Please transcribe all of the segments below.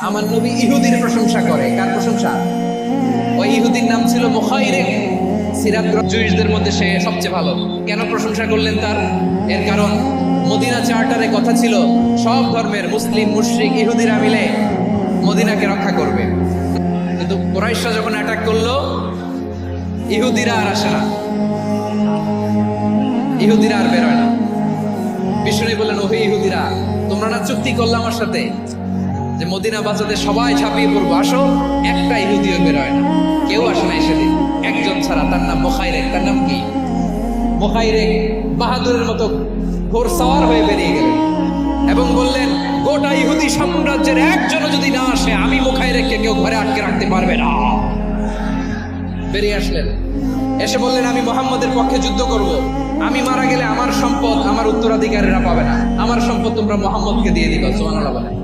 আমার নবী ইহুদির প্রশংসা করে। কার প্রশংসা? ওই ইহুদির নাম ছিল মুখাইরে। সিরাত মধ্যে সে সবচেয়ে ভালো। কেন প্রশংসা করলেন তার? এর কারণ, মদিনা চার্টারে কথা ছিল, সব ধর্মের মুসলিম, মুশরিক, ইহুদিরা মিলে মদিনাকে রক্ষা করবে। কিন্তু কোরাইশরা যখন অ্যাটাক করল, ইহুদিরা আর আসে না। ইহুদিরা আর বেরোয় না। বিষ্ণু বললেন, ওহে ইহুদিরা, তোমরা না চুক্তি করলে আমার সাথে? যে মদিনা বাজাতে সবাই ঝাঁপিয়ে পড়ব, আসো, একটা ইহুদিও বেরোয় না। কেউ আসে না সেদিন। একজন ছাড়া তার নাম মোখাইরেক তার নাম কি? মোখাইরেক বাহাদুরের মতো ঘোর সাওয়ার হয়ে বেরিয়ে গেলেন এবং বললেন, গোটা ইহুদি সাম্রাজ্যের একজনও যদি না আসে, আমি মোখাইরেককে কেউ ঘরে আটকে রাখতে পারবে না। বেরিয়ে আসলেন। এসে বললেন, আমি মোহাম্মদের পক্ষে যুদ্ধ করব। আমি মারা গেলে আমার সম্পদ আমার উত্তরাধিকারীরা পাবে না। আমার সম্পদ তোমরা মোহাম্মদকে দিয়ে দিবা সোমানাল্লাহ বলে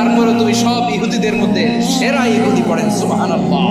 তারপরে তুমি সব ইহুদিদের মধ্যে সেরা ইহুদি পড়েন সুবহানাল্লাহ।